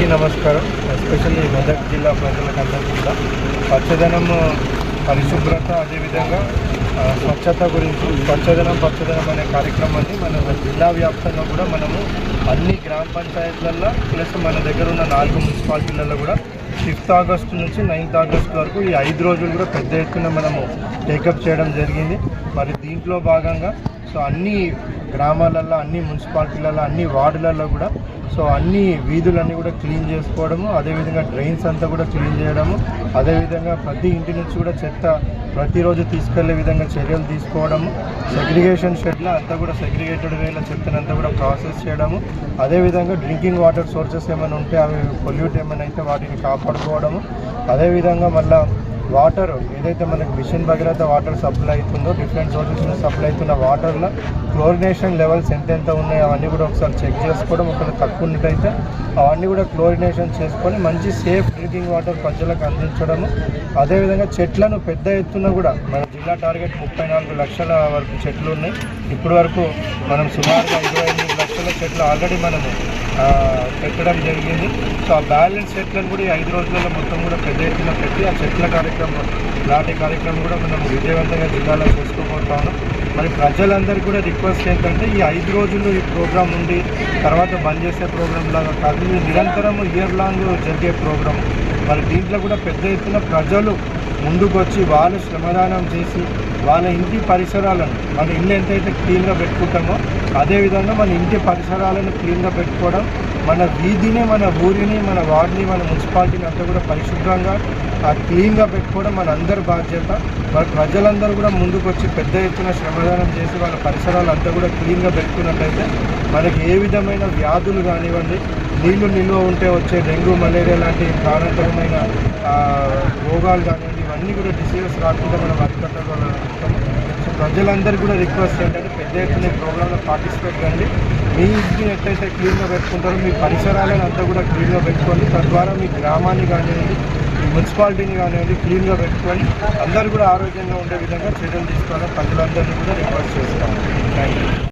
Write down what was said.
అందరికీ నమస్కారం. ఎస్పెషల్లీ మెదక్ జిల్లా ప్రజలకు అందరికీ కూడా పచ్చదనం పరిశుభ్రత అదేవిధంగా స్వచ్ఛత గురించి పచ్చదనం పచ్చదనం అనే కార్యక్రమాన్ని మన జిల్లా వ్యాప్తంగా కూడా మనము అన్ని గ్రామ పంచాయతీలలో ప్లస్ మన దగ్గర ఉన్న నాలుగు మున్సిపాలిటీలలో కూడా ఫిఫ్త్ ఆగస్టు నుంచి నైన్త్ ఆగస్టు వరకు ఈ ఐదు రోజులు కూడా పెద్ద ఎత్తున మనము టేకప్ చేయడం జరిగింది. మరి దీంట్లో భాగంగా సో అన్ని గ్రామాలలో అన్ని మున్సిపాలిటీలలో అన్ని వార్డులలో కూడా సో అన్ని వీధులన్నీ కూడా క్లీన్ చేసుకోవడము అదేవిధంగా డ్రైన్స్ అంతా కూడా క్లీన్ చేయడము అదేవిధంగా ప్రతి ఇంటి నుంచి కూడా చెత్త ప్రతిరోజు తీసుకెళ్ళే విధంగా చర్యలు తీసుకోవడము సెగ్రిగేషన్ షెడ్లో అంతా కూడా సెగ్రిగేటెడ్ వేలో చెత్తనంతా కూడా ప్రాసెస్ చేయడము అదేవిధంగా డ్రింకింగ్ వాటర్ సోర్సెస్ ఏమైనా ఉంటే అవి పొల్యూట్ ఏమైనా అయితే వాటిని కాపాడుకోవడము అదేవిధంగా మళ్ళీ వాటర్ ఏదైతే మనకి మిషన్ భగీరథ వాటర్ సప్లై అవుతుందో డిఫరెంట్ సోర్సెస్ నుంచి సప్లై అవుతున్న వాటర్లో క్లోరినేషన్ లెవెల్స్ ఎంతెంత ఉన్నాయో అవన్నీ కూడా ఒకసారి చెక్ చేసుకోవడం ఒకవేళ తక్కువ ఉన్నట్టయితే అవన్నీ కూడా క్లోరినేషన్ చేసుకొని మంచి సేఫ్ డ్రింకింగ్ వాటర్ ప్రజలకు అందించడము. అదేవిధంగా చెట్లను పెద్ద ఎత్తున కూడా మన జిల్లా టార్గెట్ ముప్పై నాలుగు లక్షల వరకు చెట్లు ఉన్నాయి. ఇప్పటి వరకు మనం సుమారుగా ఇరవై ఎనిమిది లక్షల చెట్లు ఆల్రెడీ మనము పెట్టడం జరిగింది. సో ఆ బ్యాలెన్స్ చెట్లను కూడా ఈ ఐదు రోజులలో మొత్తం కూడా పెద్ద ఎత్తున పెట్టి ఆ చెట్ల కార్యక్రమం లాంటి కార్యక్రమం కూడా మనం విజయవంతంగా జిల్లాలో చేసుకోబోతా ఉన్నాం. మరి ప్రజలందరికీ కూడా రిక్వెస్ట్ ఏంటంటే ఈ ఐదు రోజులు ఈ ప్రోగ్రామ్ ఉండి తర్వాత బంద్ చేసే ప్రోగ్రామ్ లాగా కాదు ఇది నిరంతరం ఇయర్ లాంగ్ జరిగే ప్రోగ్రామ్. మరి దీంట్లో కూడా పెద్ద ఎత్తున ప్రజలు ముందుకు వచ్చి వాళ్ళు శ్రమదానం చేసి వాళ్ళ ఇంటి పరిసరాలను మన ఇల్లు ఎంతైతే క్లీన్గా పెట్టుకుంటామో అదేవిధంగా మన ఇంటి పరిసరాలను క్లీన్గా పెట్టుకోవడం మన వీధిని మన ఊరిని మన వార్డుని మన మున్సిపాలిటీని అంతా కూడా పరిశుభ్రంగా ఆ క్లీన్గా పెట్టుకోవడం మన అందరి బాధ్యత. మన ప్రజలందరూ కూడా ముందుకు వచ్చి పెద్ద ఎత్తున శ్రమదానం చేసి వాళ్ళ పరిసరాలు అంతా కూడా క్లీన్గా పెట్టుకున్నట్టయితే మనకి ఏ విధమైన వ్యాధులు కానివ్వండి నీళ్ళు నిల్వ ఉంటే వచ్చే డెంగ్యూ మలేరియా లాంటి ప్రాణాంతకమైన రోగాలు కానివ్వండి ఇవన్నీ కూడా డిసీజెస్ రాకుండా మనం అరికట్టగలుగుతాం ప్రజలందరికీ కూడా రిక్వెస్ట్ ఏంటంటే పెద్ద ఎత్తున ప్రోగ్రామ్లో ప్రోగ్రాంలో పార్టిసిపేట్ కండి. మీ ఇంటిని ఎట్లయితే క్లీన్గా పెట్టుకుంటారో మీ పరిసరాలను అంతా కూడా క్లీన్గా పెట్టుకోండి. తద్వారా మీ గ్రామాన్ని కానివ్వండి మీ మున్సిపాలిటీని కానివ్వండి క్లీన్గా పెట్టుకొని అందరూ కూడా ఆరోగ్యంగా ఉండే విధంగా చర్యలు తీసుకోవాలని ప్రజలందరినీ కూడా రిక్వెస్ట్ చేస్తాను థ్యాంక్ యూ